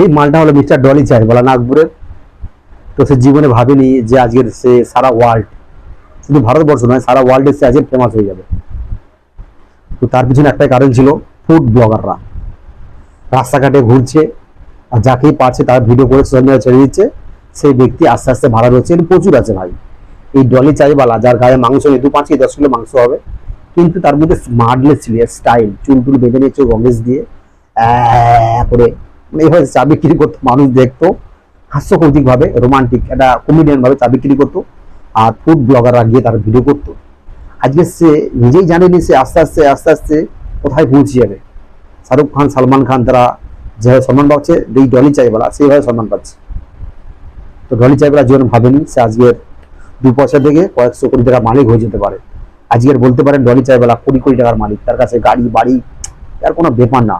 এই মালটা হলো মিস্টার ডলি চাই, বলা নাগপুরের। তো সে জীবনে ভাবেনি যে আজকের সে সারা ওয়ার্ল্ড শুধু ভারতবর্ষ নয়, সারা ওয়ার্ল্ডে সে আজকে ফেমাস হয়ে যাবে। তো তার পিছনে একটাই কারণ ছিল ফুড ব্লগাররা রাস্তাঘাটে ঘুরছে, আর যাকেই পাচ্ছে তার ভিডিও করে সোশ্যাল মিডিয়া ছেড়ে দিচ্ছে। সেই ব্যক্তি আস্তে আস্তে ভাড়া রয়েছে প্রচুর আছে ভাই। এই ডলি চাইবালা যার গায়ে মাংস নেই, দু পাঁচ কি দশ কিলো মাংস হবে। কিন্তু তার মধ্যে স্মার্টনেস ছিল স্টাইল চুল টুল বেঁধে নিয়েছে গমেজ দিয়ে করে। এইভাবে চা বিক্রি করতো, মানুষ দেখতো হাস্যকৌতিক ভাবে রোমান্টিক একটা কমেডিয়ান ভাবে চা বিক্রি করতো আর ফুড ব্লগাররা গিয়ে তার ভিডিও করতো। আজকে সে নিজেই জানেনি সে আস্তে আস্তে আস্তে আস্তে কোথায় পৌঁছে যাবে। শাহরুখ খান, সালমান খান তারা যেভাবে সম্মান পাচ্ছে এই ডলি চাইবালা সেইভাবে সম্মান পাচ্ছে। তো ডলি চাইবেলা জীবনে ভাবেনি, সে আজকের দু পয়সা থেকে কয়েকশো কোটি টাকা মালিক হয়ে যেতে পারে। আজকের বলতে পারেন ডলি চাইবালা কোটি কোটি টাকার মালিক, তার কাছে গাড়ি, বাড়ি, তার কোনো ব্যাপার না।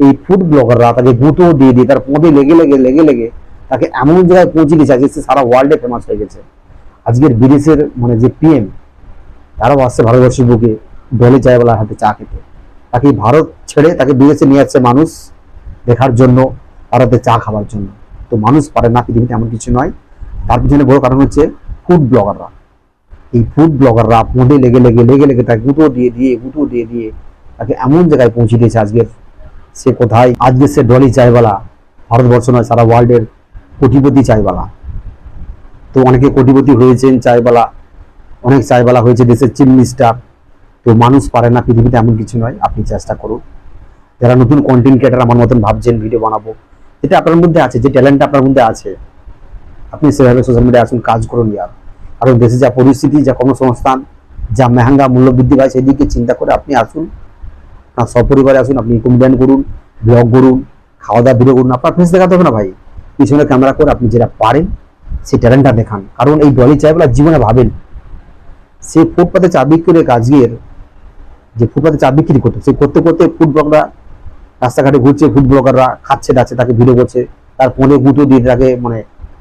এই ফুড ব্লগাররা তাকে গুঁতো দিয়ে দিয়ে তার পদে লেগে লেগে লেগে লেগে তাকে এমন জায়গায় পৌঁছে দিয়েছে আজকে সারা ওয়ার্ল্ডে ফেমাস হয়ে গেছে। আজকের বিদেশের মানে যে পিএম তারাও আসছে ভারতবর্ষের বুকে ডলি চাইবালার হাতে চা খেতে। তাকে ভারত ছেড়ে তাকে বিদেশে নিয়ে যাচ্ছে মানুষ দেখার জন্য, ভারতে চা খাওয়ার জন্য। তো মানুষ পারে না পৃথিবীতে এমন কিছু নয়। তার পিছনে বড় কারণ হচ্ছে ফুড ব্লগাররা এই ফুড ব্লগাররা ফোনে লেগে লেগে লেগে লেগে তাকে গুঁতো দিয়ে দিয়ে গুঁতো দিয়ে দিয়ে তাকে এমন জায়গায় পৌঁছে দিয়েছে আজকের সে কোথায়? আজকে সে ডলি চাইবালা। ভারতবর্ষ নয়, সারা ওয়ার্ল্ডের কোটিপতি চাইবালা। তো অনেকে কোটিপতি হয়েছেন চাইবালা। অনেক চাইবালা হয়েছে দেশের চিফ মিনিস্টার তো মানুষ পারে না, পৃথিবীতে এমন কিছু নয়। আপনি চেষ্টা করুন। যারা নতুন কন্টেন্ট ক্রিয়েটার আমার মতন ভাবছেন ভিডিও বানাবো। এটা আপনার মধ্যে আছে, যে ট্যালেন্ট আপনার মধ্যে আছে। আপনি সেভাবে সোশ্যাল মিডিয়ায় আসুন, কাজ করুন ইয়ার। কারণ দেশে যা পরিস্থিতি, যা কর্মসংস্থান, যা মেহাঙ্গা মূল্য বৃদ্ধি পায়, সেদিকে চিন্তা করে আপনি আসুন। আপনার সপরিবারে আসুন, আপনি কমেডিয়ান করুন, ব্লগ করুন খাওয়া দাওয়া ভিডিও করুন। আপনার ফেস দেখাতে হবে না ভাই। পিছনে ক্যামেরা করে আপনি যেটা পারেন, সেই ট্যালেন্টটা দেখান। কারণ এই ডলি চাইবেলা জীবনে ভাবেন, সে ফুটপাতে চা বিক্রি আজকের, যে ফুটপাতে চা বিক্রি করতো, সে করতে করতে ফুড ব্লগরা রাস্তাঘাটে ঘুরছে ফুড ব্লগাররা খাচ্ছে ডাচ্ছে তাকে ভিডিও করছে। তার ফোনে গুঁতো দিয়ে তাকে মানে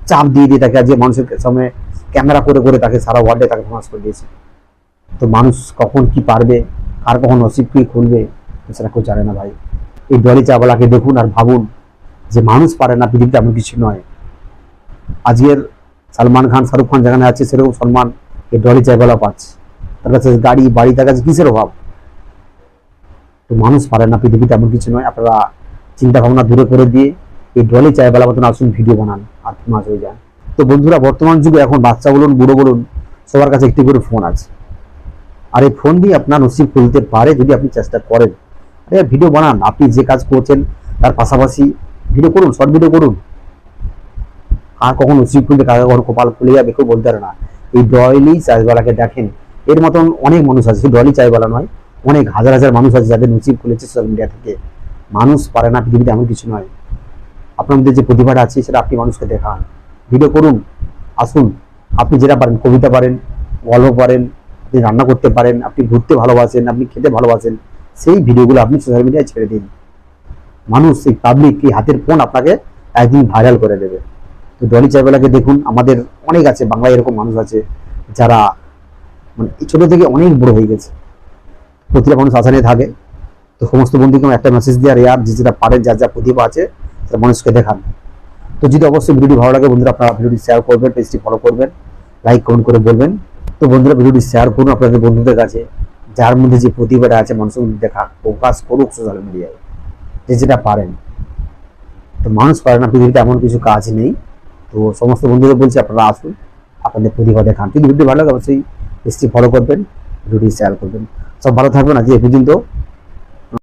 চাপ দিয়ে দিয়ে তাকে আজকে মানুষের সামনে ক্যামেরা করে করে তাকে সারা ওয়ার্ল্ডে তাকে ফেমাস করে দিয়েছে। তো মানুষ কখন কি পারবে আর কখন নসিব, কি খুলবে সেটা কেউ জানে না ভাই। এই ডলি চাওয়ালাকে দেখুন আর ভাবুন যে মানুষ পারে না পৃথিবীতে এমন কিছু নয়। আজকের সালমান খান, শাহরুখ খান যেখানে আছে, সেরকম সম্মান এই ডলি চাইওয়ালা পাচ্ছে তার কাছে গাড়ি, বাড়ি, তার কাছে কিসের অভাব? তো মানুষ পারে না পৃথিবীতে এমন কিছু নয়। আপনারা চিন্তা ভাবনা দূরে করে দিয়ে এই ডলি চাইবেলা মতন আসুন, ভিডিও বানান আর ফেমাস হয়ে যান। তো বন্ধুরা, বর্তমান যুগে এখন বাচ্চা বলুন, বুড়ো বলুন, সবার কাছে একটি করে ফোন আছে। আর এই ফোন দিয়ে আপনার নসিব খুলতে পারে যদি আপনি চেষ্টা করেন। ভিডিও বানান। আপনি যে কাজ করছেন, তার পাশাপাশি ভিডিও করুন শর্ট ভিডিও করুন। আর কখন নসিব খুলতে কাকে কখন কপাল খুলে যাবে, কেউ বলতে পারে না। এই ডলি চাইবেলাকে দেখেন। এর মতন অনেক মানুষ আছে ডলি চাইবেলা নয়, অনেক হাজার হাজার মানুষ আছে যাদের নসিব খুলেছে সোশ্যাল মিডিয়া থেকে। মানুষ পারে না পৃথিবীতে এমন কিছু নয়। আপনার মধ্যে যে প্রতিভাটা আছে, সেটা আপনি মানুষকে দেখান। ভিডিও করুন, আসুন। আপনি যেটা পারেন, কবিতা পারেন, গল্প পারেন, আপনি রান্না করতে পারেন, আপনি ঘুরতে ভালোবাসেন, আপনি খেতে ভালোবাসেন। সেই ভিডিওগুলো আপনি সোশ্যাল মিডিয়ায় ছেড়ে দিন। মানুষ এই পাবলিক এই হাতের ফোন আপনাকে একদিন ভাইরাল করে দেবে। তো ডলি চাইবেলাকে দেখুন, আমাদের অনেক আছে, বাংলায় এরকম মানুষ আছে, যারা মানে ছোট থেকে অনেক বড় হয়ে গেছে। প্রতিটা মানুষ আশা নিয়ে থাকে। তো সমস্ত বন্ধুকে একটা মেসেজ দেওয়ার ইয়ার যে যেটা পারেন, যার যা প্রতিভা আছে সেটা মানুষকে দেখান। তো যদি অবশ্যই ভিডিওটি ভালো লাগে, বন্ধুরা, আপনারা ভিডিওটি শেয়ার করবেন পেজটি ফলো করবেন লাইক কমেন্ট করে বলবেন। তো বন্ধুরা, ভিডিওটি শেয়ার করুন আপনাদের বন্ধুদের কাছে। যার মধ্যে যে প্রতিভাটা আছে, মানুষের মধ্যে দেখা, প্রকাশ করুক সোশ্যাল মিডিয়ায় যে যেটা পারেন। তো মানুষ পারে না, পৃথিবীতে এমন কিছু কাজ নেই। তো সমস্ত বন্ধুদের বলছি, আপনারা আসুন, আপনাদের প্রতিভা দেখান। যদি ভিডিও ভালো লাগে, অবশ্যই পেজটি ফলো করবেন, ভিডিওটি শেয়ার করবেন। সব ভালো থাকবেন আজকে এ পর্যন্ত।